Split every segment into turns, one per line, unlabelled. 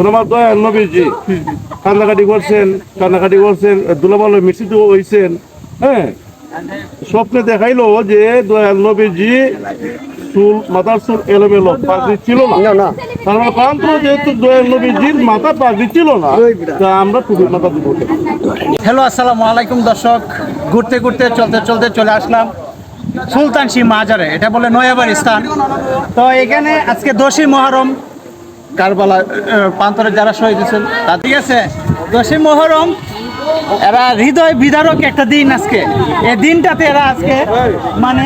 আমার দয়াল নবীজি। কান্নাকাটি করছেন কান্নাকাটি করছেন দুলাভালো মিশ্রিত হয়েছেন হ্যাঁ? স্বপ্নে দেখাইলো যে দয়াল নবীজি চুল মাথার চুল এলোমেলো পাগড়ি ছিল না। তার মানে প্রান্ত যেহেতু দয়াল নবীজির মাথা পাগড়ি ছিল না তা আমরা টুপির মাথা দিব।
হ্যালো আসসালামু আলাইকুম দর্শক। ঘুরতে ঘুরতে চলতে চলতে চলে আসলাম সুলতান সি মাজারে। এটা বলে নয়াবার স্থান। তো এখানে আজকে দশই মহরম। কারবালা প্রান্তরে যারা শহীদ হয়েছেন তা ঠিক আছে? দশই মহরম, এরা হৃদয় বিদারক একটা দিন আজকে। এই দিনটাতে এরা আজকে মানে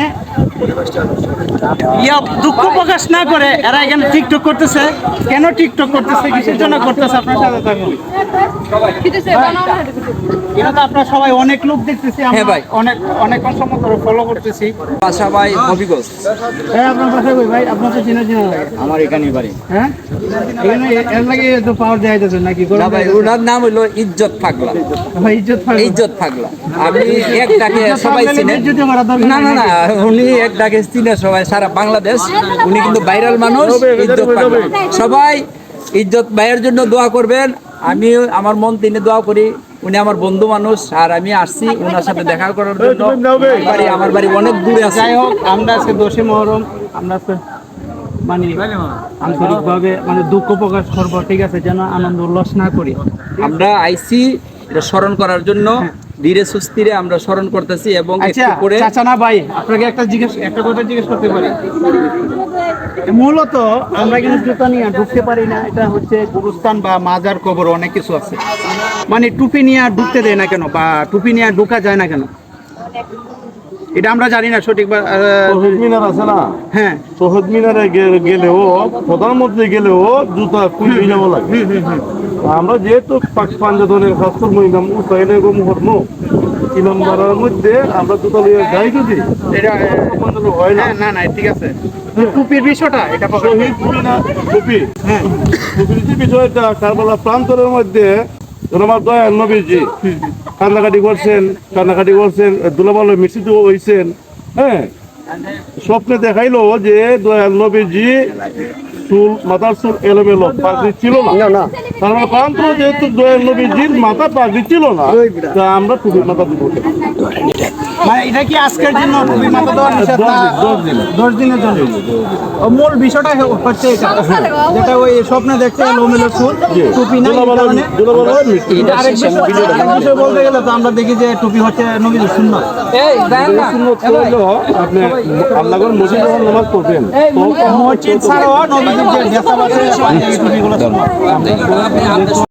ইয়া দুঃখ প্রকাশ না করে এরা এখানে টিকটক করতেছে। কেন টিকটক করতেছে? কিসের জন্য করতেছে? আপনার সাথে থাকুন। এটা তো আপনারা সবাই অনেক লোক দেখতেছি
হ্যাঁ ভাই।
অনেক অনেক সময় ধরে ফলো করতেছি।
বাসা ভাই হবিগঞ্জ।
হ্যাঁ আপনার পাশে কই ভাই? আপনার তো চিনা চিনা লাগে।
আমার এখানেই বাড়ি।
হ্যাঁ? এখানে এর লাগে তো পাওয়ার দেওয়া যাচ্ছে নাকি?
না ভাই ওনার নাম হলো ইজ্জত ফাগলা।
ইজ্জত
ইজ্জত এক ডাকে সবাই না না না? উনি এক ডাকে চিনে সবাই সারা বাংলাদেশ। উনি কিন্তু ভাইরাল মানুষ ইজ্জত সবাই ইজ্জত ভাইয়ের জন্য দোয়া করবেন। আমি আমার মন তিনি দোয়া করি উনি আমার বন্ধু মানুষ আর আমি আসছি ওনার সাথে দেখা করার জন্য। আমার বাড়ি আমার বাড়ি অনেক দূরে আছে।
যাই হোক আমরা আজকে দোষী মহরম আমরা মানে আন্তরিকভাবে মানে দুঃখ প্রকাশ করব। ঠিক আছে যেন আনন্দ উল্লাস না করি।
আমরা আইসি এটা স্মরণ করার জন্য। ধীরে সুস্থিরে আমরা স্মরণ করতেছি এবং
আচ্ছা
করে
চাচা না ভাই আপনাকে একটা জিজ্ঞেস একটা কথা জিজ্ঞেস করতে পারি। মূলত আমরা কিন্তু জুতা নিয়ে ঢুকতে পারি না এটা হচ্ছে গুরুস্থান বা মাজার কবর অনেক কিছু আছে। মানে টুপি নিয়ে ঢুকতে দেয় না কেন? বা টুপি নিয়ে ঢুকা যায় না কেন? এটা আমরা জানি না সঠিক
শহীদ মিনার আছে না?
হ্যাঁ।
শহীদ মিনারে গেলেও প্রধানমন্ত্রী গেলেও জুতা যাব লাগে। আমরা যেহেতু পাক পাঞ্জাতনের স্বাস্থ্য মহিলাম উৎসাহিত গম হরম মধ্যে আমরা জুতা যাই যদি
এটা
সম্মানিত হয় না।
হ্যাঁ, না না ঠিক আছে। টুপির বিষয়টা এটা
শহীদ মিনার টুপি
হ্যাঁ।
টুপির যে বিষয়টা কারবালা প্রান্তরের মধ্যে আমার নবীজি। কান্নাকাটি করছেন কান্নাকাটি করছেন দুলাভালো মিশ্রিত হয়েছেন হ্যাঁ? স্বপ্নে দেখাইলো যে দয়াল নবীজি চুল মাথার চুল এলোমেলো পাগড়ি ছিল না।
না
তার মানে প্রান্ত যেহেতু দয়াল নবীজির মাথা পাগড়ি ছিল না তা আমরা টুপির মাথা দিব
মানে এটা কি আজকের জন্য টুপি মাথা দেওয়া নিষেধ? না
দশ দিন।
দিনের জন্য। ও মূল বিষয়টা হচ্ছে এটা। যেটা ওই স্বপ্নে দেখতে লোমেলো চুল টুপি নাই এই
দুলাভালো
কারণে
দুলাভালো মিষ্টি
আরেক বিষয় আরেক বিষয় বলতে গেলে তো আমরা দেখি যে টুপি হচ্ছে নবীর সুন্নাত।
এই
আল্লাহর মসজিদে যখন নামাজ পড়বেন
মসজিদ ছাড়াও নবীদের যে দেশাবাসের আছে